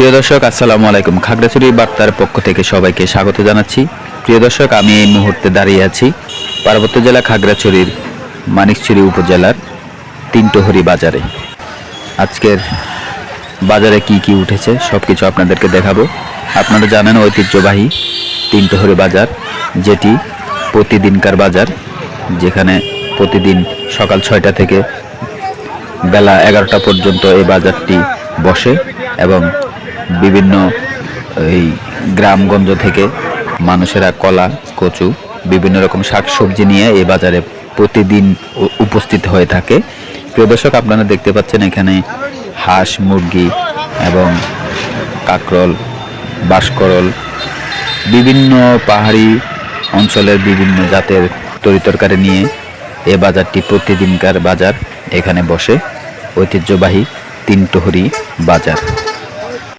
প্রিয় দর্শক, আসসালামু আলাইকুম। খাগড়াছড়ি বার্তার পক্ষ থেকে সবাইকে স্বাগত জানাচ্ছি। প্রিয় দর্শক, আমি এই মুহূর্তে দাঁড়িয়ে আছি পার্বত্য জেলা খাগড়াছড়ির মানিকছড়ি উপজেলার তিনটহরি বাজারে। আজকের বাজারে কি কি উঠেছে সব কিছু আপনাদেরকে দেখাবো। আপনারা জানেন ঐতিহ্যবাহী তিনটহরি বাজার, যেটি প্রতিদিনকার বাজার, যেখানে প্রতিদিন সকাল ছয়টা থেকে বেলা এগারোটা পর্যন্ত এই বাজারটি বসে এবং বিভিন্ন এই গ্রামগঞ্জ থেকে মানুষেরা কলা, কচু, বিভিন্ন রকম শাকসবজি নিয়ে এই বাজারে প্রতিদিন উপস্থিত হয়ে থাকে। প্রিয় দর্শক, আপনারা দেখতে পাচ্ছেন এখানে হাঁস, মুরগি এবং কাকরল, বাঁশকরল, বিভিন্ন পাহাড়ি অঞ্চলের বিভিন্ন জাতের তরিতরকারি নিয়ে এ বাজারটি প্রতিদিনকার বাজার। এখানে বসে ঐতিহ্যবাহী তিনটহরি বাজার।